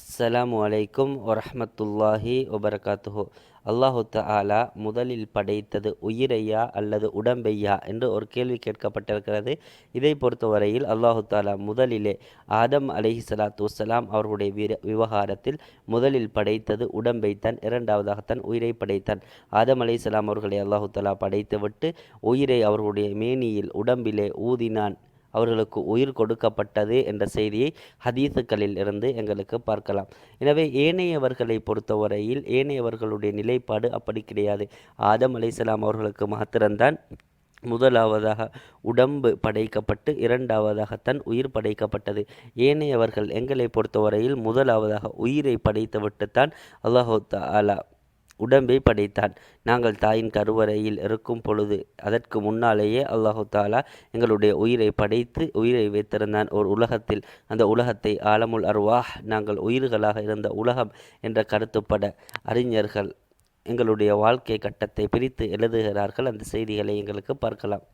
அஸ்ஸலாம் அலைக்கும் வரஹ்மத்துல்லாஹி வபரகாத்துஹு. அல்லாஹு தாலா முதலில் படைத்தது உயிரையா அல்லது உடம்பையா என்று ஒரு கேள்வி கேட்கப்பட்டிருக்கிறது. இதை பொறுத்தவரையில் அல்லாஹு தாலா முதலிலே ஆதம் அலைஹி சலாத்து வலாம் அவர்களுடைய வீர விவகாரத்தில் முதலில் படைத்தது உடம்பைத்தான் இரண்டாவதாகத்தான் உயிரை படைத்தான். ஆதம் அலைஹிஸ்ஸலாம் அவர்களை அல்லாஹு தாலா படைத்துவிட்டு உயிரை அவர்களுடைய மேனியில் உடம்பிலே ஊதினான். அவர்களுக்கு உயிர் கொடுக்கப்பட்டது என்ற செய்தியை ஹதீஸுக்களில் இருந்து எங்களுக்கு பார்க்கலாம். எனவே ஏனையவர்களை பொறுத்தவரையில் ஏனையவர்களுடைய நிலைப்பாடு அப்படி கிடையாது. ஆதம் அலைசலாம் அவர்களுக்கு மாத்திரம்தான். முதலாவதாக உடம்பு படைக்கப்பட்டு இரண்டாவதாகத்தான் உயிர் படைக்கப்பட்டது. ஏனையவர்கள் எங்களை பொறுத்தவரையில் முதலாவதாக உயிரை படைத்துவிட்டுத்தான் அல்லாஹு அலா உடம்பை படைத்தான். நாங்கள் தாயின் கருவறையில் இருக்கும் பொழுது அதற்கு முன்னாலேயே அல்லாஹு தாலா எங்களுடைய உயிரை படைத்து உயிரை வைத்திருந்தான். ஒரு உலகத்தில் அந்த உலகத்தை ஆலமுல் அர்வாஹ் நாங்கள் உயிர்களாக இருந்த உலகம் என்ற கருத்துப்பட அறிஞர்கள் எங்களுடைய வாழ்க்கை கட்டத்தை பிரித்து எழுதுகிறார்கள். அந்த செய்திகளை எங்களுக்கு பார்க்கலாம்.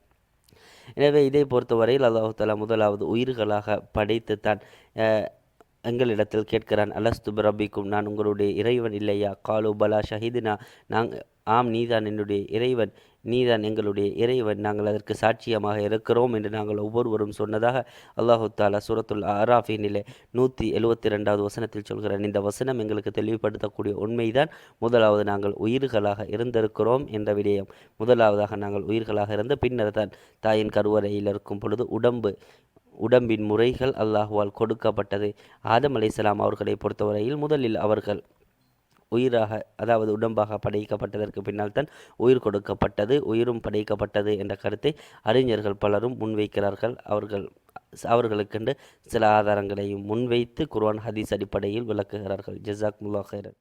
எனவே இதை பொறுத்தவரையில் அல்லாஹு தாலா முதலாவது உயிர்களாக படைத்து தான் எங்களிடத்தில் கேட்கிறான் அலஸ்து பிரபிக்கும் நான் உங்களுடைய இறைவன் இல்லையா? காலு பலா ஷஹீதுனா நாங் ஆம் நீதான் என்னுடைய இறைவன். நீதான் எங்களுடைய இறைவன். நாங்கள் அதற்கு சாட்சியமாக இருக்கிறோம் என்று நாங்கள் ஒவ்வொருவரும் சொன்னதாக அல்லாஹு தாலா சூரத்துல் ஆராஃபினிலே நூற்றி எழுபத்தி ரெண்டாவது வசனத்தில் சொல்கிறான். இந்த வசனம் எங்களுக்கு தெளிவுபடுத்தக்கூடிய உண்மைதான். முதலாவது நாங்கள் உயிர்களாக இருந்திருக்கிறோம் என்ற விடயம். முதலாவதாக நாங்கள் உயிர்களாக இருந்த பின்னர் தான் தாயின் கருவறையில் இருக்கும் பொழுது உடம்பு உடம்பின் முறைகள் அல்லாஹுவால் கொடுக்கப்பட்டது. ஆதம் அலைசலாம் அவர்களை பொறுத்தவரையில் முதலில் அவர்கள் உயிராக அதாவது உடம்பாக படைக்கப்பட்டதற்கு பின்னால் தான் உயிர் கொடுக்கப்பட்டது உயிரும் படைக்கப்பட்டது என்ற கருத்தை அறிஞர்கள் பலரும் முன்வைக்கிறார்கள். அவர்கள் அவர்களுக்கென்று சில ஆதாரங்களையும் முன்வைத்து குர்ஆன் ஹதீஸ் அடிப்படையில் விளக்குகிறார்கள். ஜசாக் முல்லா ஹைரன்